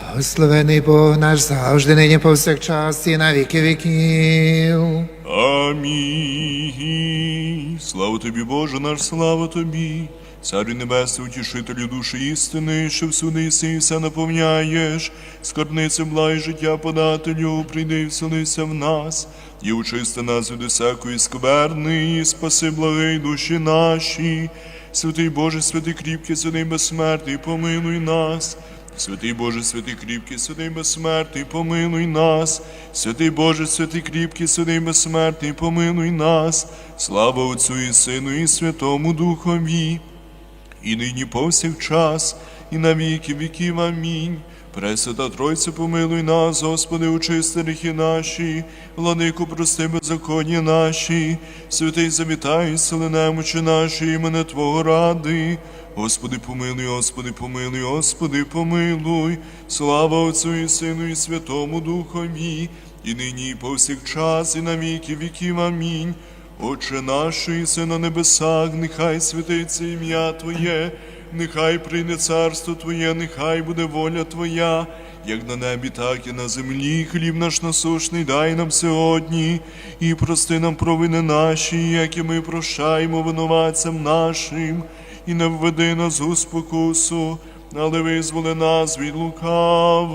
Благословений Бог наш завжди, нині повсякчас і на віки віків. Амінь. Слава тобі, Боже наш, слава тобі. Царю Небесний, утішителю душі істини, що всюди і все наповняєш, скарбниця бла і життя подателю, прийди і вселися в нас, і очисти нас від усякої скверни, і спаси благий душі наші. Святий Боже, святий кріпкий, святий безсмертний, помилуй нас. Святий Боже, святий кріпкий, святий безсмертний, помилуй нас. Святий Боже, святий кріпкий, святий безсмертний, помилуй нас. Слава Отцю і Сину, і Святому Духові, і нині повсякчас, і на віки віків. Амінь. Пресвята Тройце, помилуй нас, Господи, очисти гріхи наші, владику, прости беззаконня наші, святий завітай, сили немочі наші, імене Твого ради. Господи, помилуй, Господи, помилуй, Господи, помилуй, слава Отцю і Сину, і Святому Духові, і нині, і повсякчас, і на віки віків. Амінь. Отче наш, і на небесах, нехай святиться ім'я Твоє, нехай прийде царство Твоє, нехай буде воля Твоя, як на небі, так і на землі. Хліб наш насушний дай нам сьогодні, і прости нам провини наші, як і ми прощаємо винуватцям нашим, і не введи нас у спокусу, але визволи нас від лукавого.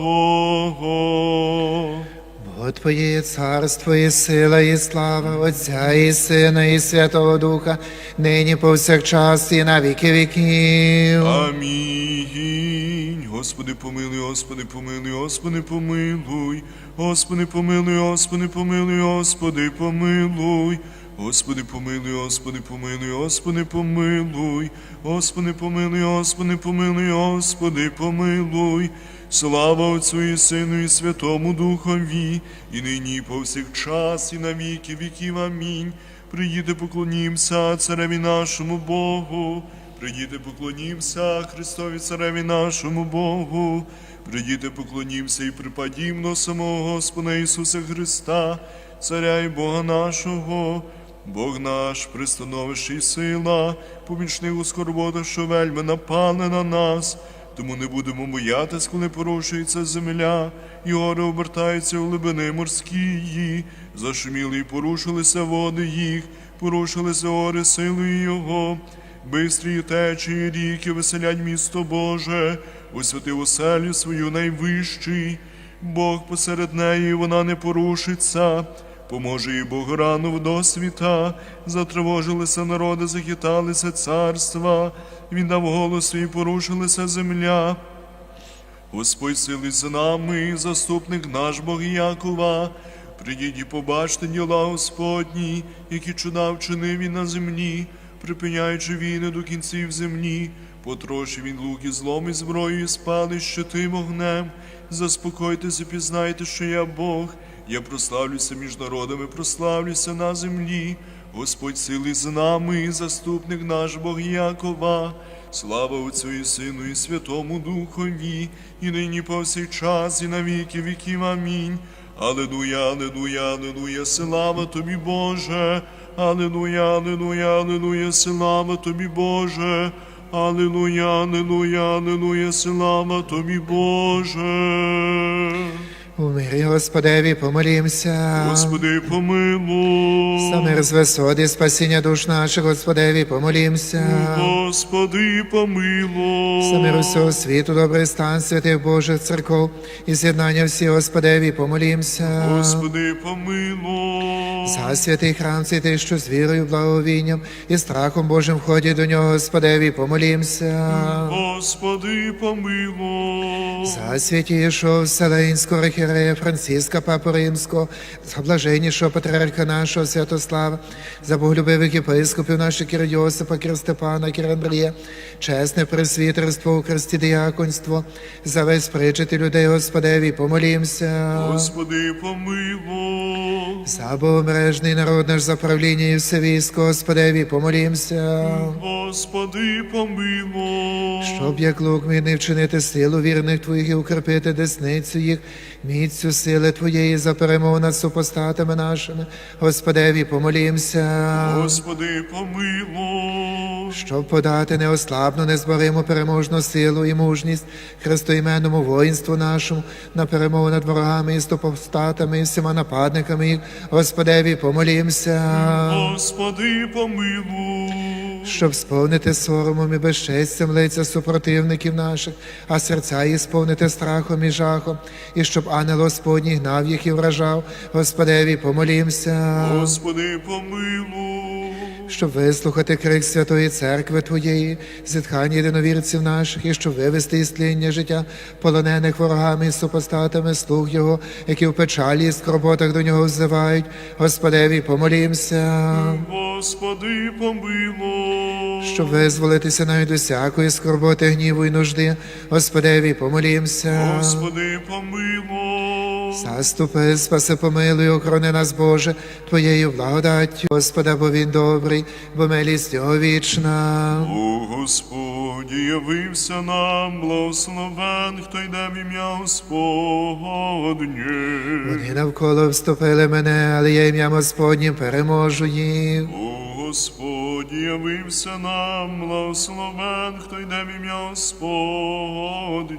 Бо Твоє є царство, і сила, і слава Отця, і Сина, і Святого Духа, нині повсякчас, і на віки віків. Амінь. Господи, помилуй, Господи, помилуй, Господи, помилуй, Господи, помилуй, Господи, помилуй, Господи, помилуй. Господи, помилуй, Господи, помилуй, Господи, помилуй, Господи, помилуй, Господи, помилуй, Господи, помилуй. Слава Отцю і Сину, і Святому Духові, і нині, і повсякчас, і на віки віків. Амінь. Приїде, поклонімся Цареві нашому Богу. Прийдіте, поклонімся Христові Цареві нашому Богу. Прийдіте, поклонімся і припадім до самого Господа Ісуса Христа, Царя і Бога нашого. Бог наш, пристановище і сила, помічник у скорботах, що вельми напали на нас. Тому не будемо боятись, коли порушується земля, і гори обертаються в глибини морські. Зашуміли і порушилися води їх, порушилися гори силою Його. Бистрі течії ріки веселять місто Боже, освятив оселю свою найвищий. Бог посеред неї вона не порушиться. Поможе їй Бог рано в досвіта, затривожилися народи, захиталися царства, він дав голос і порушилася земля. Господь сили за нами, заступник наш Бог Якова. Придіть і побачте діла Господні, які чуда вчинив він на землі, припиняючи війни до кінців землі, потрощив він лук і злом і зброєю спали щитим огнем. Заспокойтеся, пізнайте, що я Бог. Я прославлюся між народами, прославлюся на землі. Господь сили з нами, заступник наш Бог Якова. Слава Отцю і Сину, і Святому Духові, і нині повсякчас, і на віки віків. Амінь. Алелуя, алелуя, алелуя, слава тобі, Боже. Алелуя, алелуя, алелуя, слава тобі, Боже. Алелуя, алелуя, алелуя, слава тобі, Боже. У мирі Господеві помолімся. Господи, помилуй. Висот і спасіння душ наших, Господеві, помолімся. Господи, помилуй. Мир усього світу, добрий стан святих Божих церков і з'єднання всіх, Господеві, помолімся. Господи, помилуй. За святий храм, святий, що з вірою, благовінням і страхом Божим входять до нього, Господеві, помолімся. Господи, помилуй. За святішого Вселенського архієрея Франциска, Папу Римського, за блаженнішого патріарха нашого Святослава, за боголюбивих єпископів наших Кір Йосипа, Кір Степана, Кір Андрія, чесне пресвітерство у Христі діяконство, за весь причити людей Господеві, помолімся. Господи, помилуй. За богомережний народ наш за правління і все військо, Господеві, помолімся. Господи, помилуй. Щоб як лук мій не вчинити силу вірних твоїх і укріпити десницю їх, міцю сили Твоєї за перемогу над супостатами нашими. Господеві, помолімся. Господи, помилуй. Щоб подати неослабну, незбориму переможну силу і мужність христоіменному воїнству нашому на перемогу над ворогами і супостатами і всіма нападниками їх. Господеві, помолімся. Господи, помилуй. Щоб сповнити соромом і безчестям лиця супротивників наших, а серця їх сповнити страхом і жахом, і щоб ангел Господній гнав їх і вражав. Господеві, помолімся, Господи, помилуй. Щоб вислухати крик Святої Церкви Твоєї, зітхання єдиновірців наших, і щоб вивести із тління життя полонених ворогами і супостатами слуг Його, які в печалі і скорботах до нього взивають. Господеві, помолімся. Господи, помилуй. щоб визволитися навіть усякої скорботи, гніву і нужди. Господеві, помолімся. Господи, помилуй. Заступи, спаси, помилуй, охорони нас, Боже, Твоєю благодаттю, Господа, бо Він добрий, бо милість Його вічна. О Господі, явився нам, благословен, хто йде в ім'я Господнє. Вони навколо вступили мене, але я ім'я Господнє переможу їх. О Господі, явився нам, благословен, хто йде в ім'я Господнє.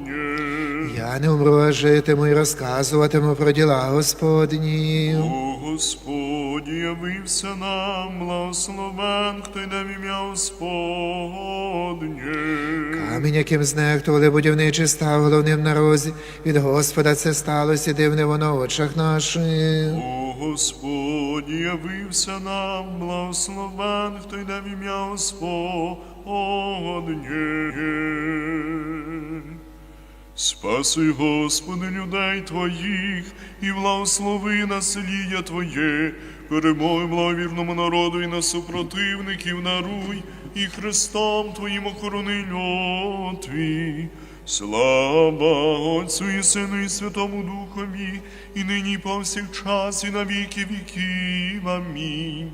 Я не умру, а житиму і розказуватиму про діла Господні. О Господі, явився нам, благословен, хто йде в ім'я Господнє. Камінь, яким знехтували будівничі став головним на розі. Від Господа це сталося, дивне воно в очах наших. О Господі, явився нам, благословен, хто йде в ім'я Господнє. Спасуй, Господи, людей Твоїх, і благослови населія Твоє, перемоги благовірному народу і на супротивників наруй, і Христом Твоїм охорони льот Твій. Слава Отцю і Сину і Святому Духові, і нині і повсякчас, і на віки віків. Амінь.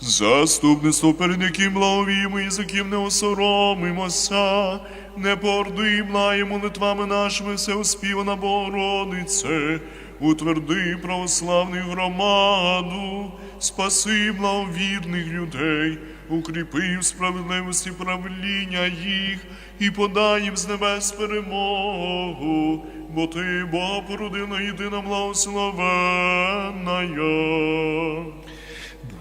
Заступництво, перед яким благовіємо і за ким не осоромимося, не порди млає молитвами нашими всеоспівана Богородице, утверди православну громаду, спаси благовірних людей, укріпи в справедливості правління їх і подай їм з небес перемогу, бо ти Бога породила єдина благословенна.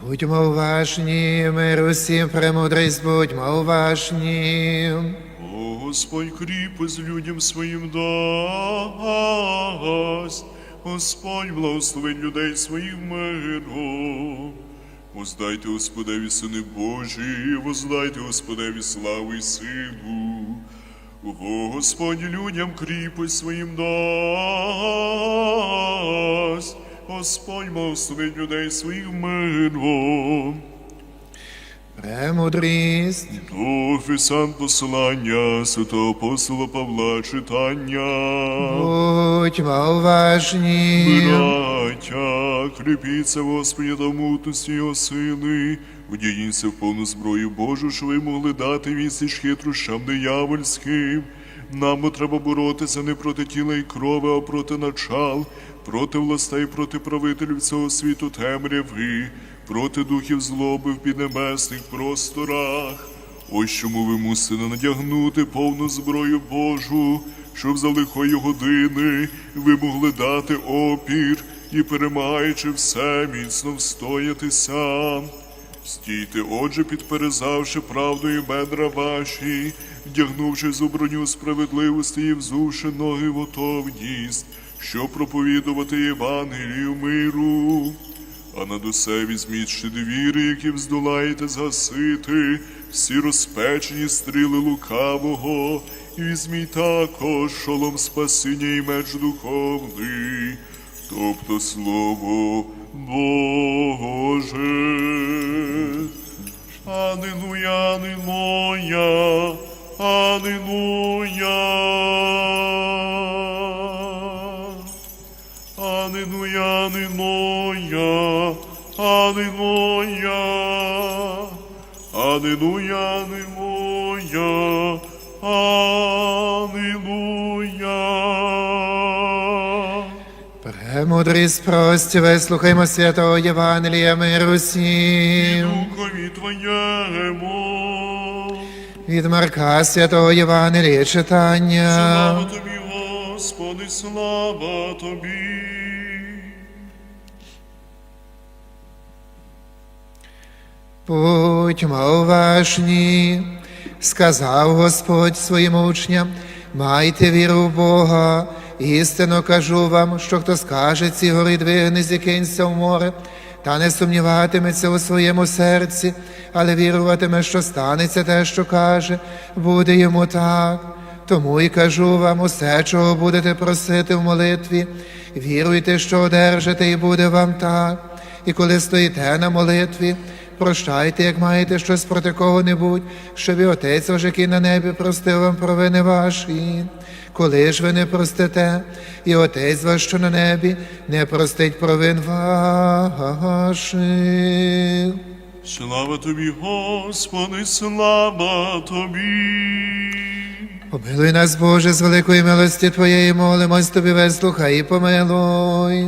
Будьмо уважні, мир усім, премудрість, будьмо уважні. О, Господь кріпость людям своїм дасть, Господь благословить людей своїх миром. Воздайте Господеві, сини Божі, воздайте Господеві славу і силу. Во Господь людям кріпость своїм дасть, Господь благословить людей своїх миром. Премудрість, До Ефесан послання святого апостола Павла читання. будьмо уважні. Браття, кріпіться Господі та мутності його сили, вдіїться в повну зброю Божу, що ви могли дати відсіч хитрощам диявольським. Нам треба боротися не проти тіла і крови, а проти начал, проти властей, проти правителів цього світу темряви, проти духів злоби в піднебесних просторах. Ось чому ви мусите надягнути повну зброю Божу, щоб за лихої години ви могли дати опір і, перемагаючи все, міцно встоятися. Стійте, отже, підперезавши правдою бедра ваші, вдягнувши у броню справедливості і взувши ноги в готовність, щоб проповідувати Євангелію миру. А над усе візьміть щити віри, які вздолаєте згасити, всі розпечені стріли лукавого, і візьміть також шолом спасіння і меч духовний, тобто слово Боже. Аллилуйя, аллилуйя, аллилуйя. Аллилуйя, аллилуйя, аллилуйя, аллилуйя, аллилуйя. Премудрість прості, вислухаймо святого Євангелія миру всім. Духові Твоєму. Від Марка святого Євангелія читання. Слава Тобі, Господи, слава Тобі. Будьмо уважні, сказав Господь своїм учням, майте віру в Бога. Істинно кажу вам, що хто скаже ці гори двигни, зікинься в море, та не сумніватиметься у своєму серці, але віруватиме, що станеться те, що каже, буде йому так. Тому і кажу вам усе, чого будете просити в молитві, віруйте, що одержите, і буде вам так. І коли стоїте на молитві, прощайте, як маєте щось проти кого-небудь, щоб і Отець ваш, який на небі, простив вам провини ваші. Коли ж ви не простите, і Отець ваш, що на небі, не простить провин ваших. Слава Тобі, Господи, слава Тобі. Помилуй нас, Боже, з великої милості Твоєї, молимось Тобі, вислухай і помилуй.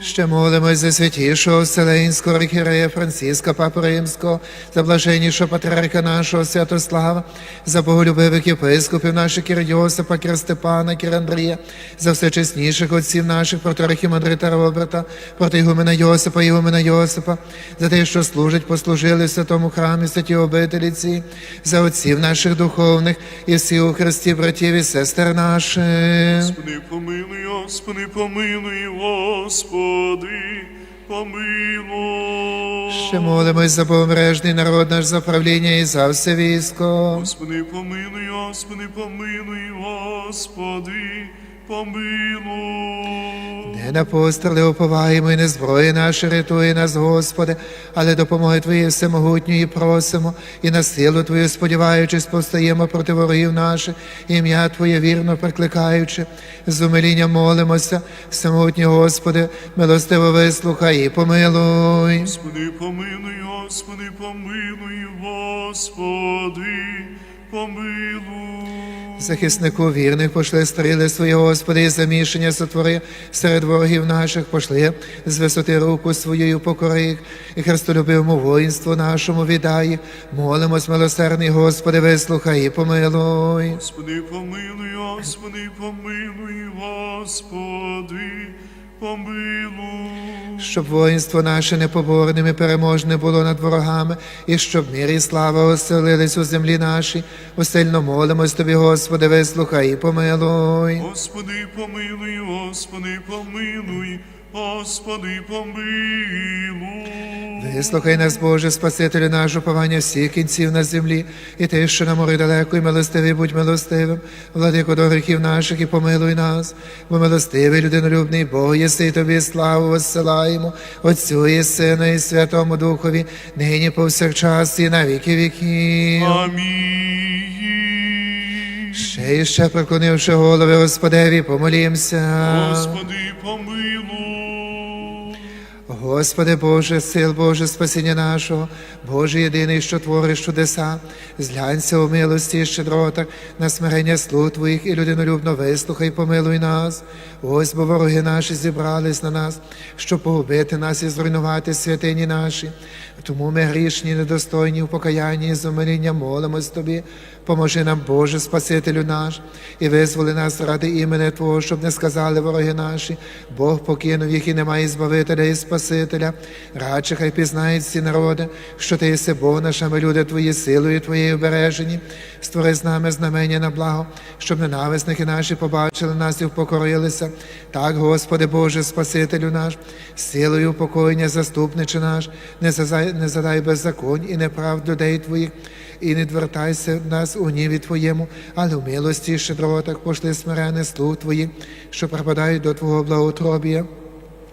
Ще молимось за святішого Вселенського архієрея Франциска, Папу Римського, за блаженнішого патріарха нашого Святослава, за боголюбивих єпископів наших Кір Йосипа, Кір Степана, Кір Андрія, за всечесніших отців наших, проти Мадрита Роберта, проти Ігумена Йосипа, Ігумена Йосипа, за те, що служать, послужили в святому храмі, святі обителіці, за отців наших духовних і всіх у Христі, братів і сестер наших. Господи, помилуй, Господи, помилуй, Господи, помилуй. Ще молимось за богомережний народ наш за правління і за все військо. Господи, помилуй, Господи, помилуй, Господи, помилуй. Не на постріли уповаємо і не зброї наші рятує нас, Господи, але допомоги Твої всемогутньої просимо, і на силу Твою сподіваючись, повстаємо проти ворогів наших, ім'я Твоє вірно прикликаючи, з умилінням молимося, всемогутній Господи, милостиво вислухай і помилуй. Господи, помилуй, Господи, помилуй, Господи, помилуй. Захиснику вірних пошли стріли свої, Господи, і замішання сотвори серед ворогів наших пошли з висоти руку своєю покори їх, і христолюбивому воїнству нашому віддай. Молимось, милосердний Господи, вислухай і помилуй. Господи, помилуй, Господи, помилуй, Господи, помилуй. Щоб воїнство наше непоборним і переможне було над ворогами, і щоб мир і слава оселились у землі нашій. Усильно молимось Тобі, Господи, вислухай і помилуй. Господи, помилуй, Господи, помилуй, Господи, помилуй. Вислухай нас, Боже, Спасителю наш, уповання всіх кінців на землі, і ти, що на морі далеко, і милостивий, будь милостивим, владико до гріхів наших, і помилуй нас, бо милостивий, людинолюбний Бог, єси тобі славу воссилаємо, Отцю і Сину, і Святому Духові, нині повсякчас, і на віки віків. Амінь. Ще і ще проклонивши голови Господеві, помолімся. Господи, помилуй. Господи Боже, сил Боже, спасіння нашого, Боже єдиний, що твориш чудеса, зглянься у милості і щедротах на смирення слуг Твоїх і людинолюбно вислухай, помилуй нас. Ось бо вороги наші зібрались на нас, щоб погубити нас і зруйнувати святині наші. Тому ми грішні, недостойні в покаянні і зумиління молимось Тобі. Поможи нам, Боже, Спасителю наш, і визволи нас ради імені Твого, щоб не сказали вороги наші. Бог покинув їх і немає збавителя і Спасителя. Радше хай пізнають всі народи, що ти єси Бог наш, а ми люди Твої силою Твоєю обережені. Створи з нами знамення на благо, щоб ненависники наші побачили нас і впокорилися. Так, Господи Боже, Спасителю наш, силою упокоєння, заступниче наш, не задай, не задай беззаконь і неправд людей Твоїх, і не двертайся нас у гніві Твоєму, але в милості і щедротах пошли смирене слуг Твоїх, що припадають до Твого благоутробія.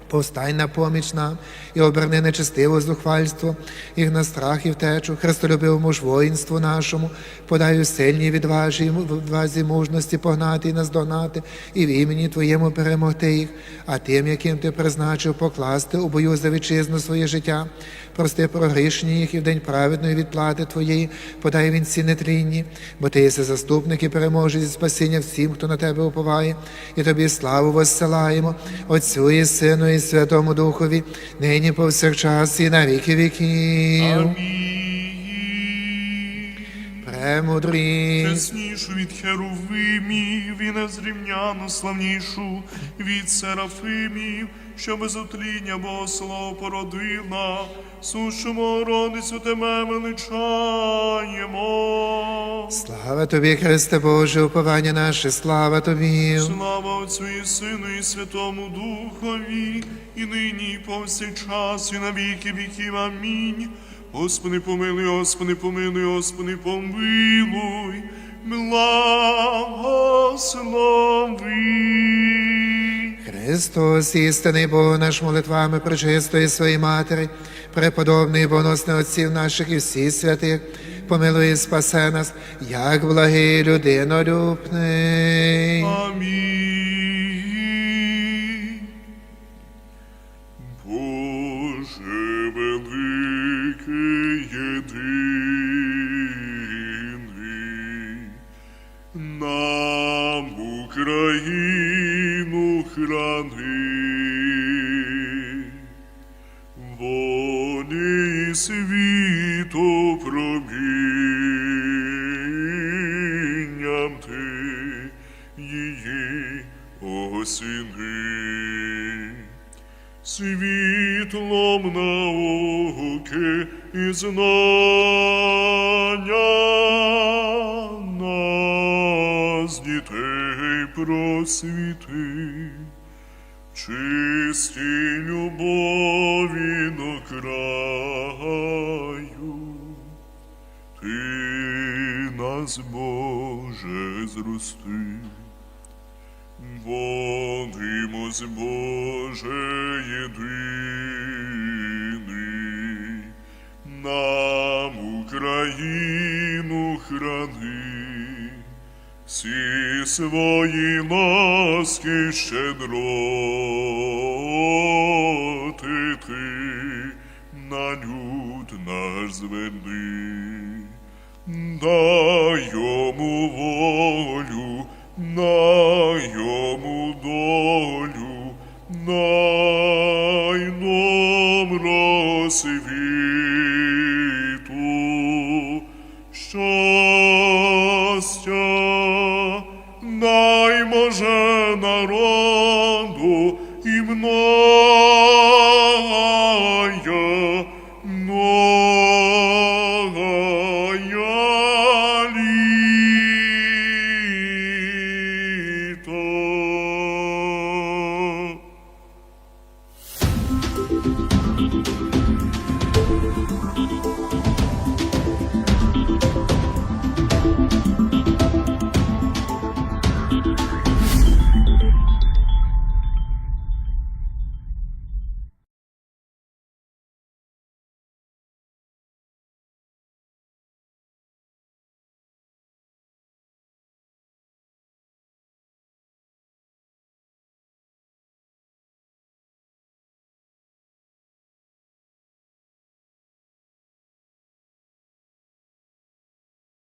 Повстань на поміч нам і оберни нечестиве зухвальство, їх на страх і втечу, христолюбивому ж воїнству нашому, подай сильній відважі, відвазі мужності погнати і наздогнати, і в імені Твоєму перемогти їх, а тим, яким ти призначив покласти у бою за вітчизну своє життя. Прости прогрішні їх і в день праведної відплати Твоєї, подай вінці нетлінні, бо ти єси заступник і переможець і спасіння всім, хто на тебе уповає, і тобі славу воссилаємо, Отцю і Сину, і Святому Духові, нині повсякчас і на віки віків. Амінь. Премудрі. Чеснішу від херовимів і незрівняно славнішу від серафимів, що без отління Богослов породила, сушу Богородицю тебе величаємо. Слава тобі, Христе Боже, уповання наше, слава тобі. Слава Отцю і Сину і Святому Духові, і нині, і повсякчас, і на віки віків. Амінь. Господи, помилуй, Господи, помилуй, Господи, помилуй, благослови. Христос, істинний Бог наш молитвами причистої своєї Матері, преподобний боносний отців наших і всіх святих, помилуй і спасе нас, як благий людинолюбний. Амінь. Україну храни, волі світу промінням ти її осіни. Світлом науки і знання нас дітей просвіти, чистій любові до краю. Ти нас, Боже, зрости. Молимось, Боже єдиний, нам Україну храни, всі свої ласки щедроти ти на люд наш зверни. Дай йому волю, на йому долю, най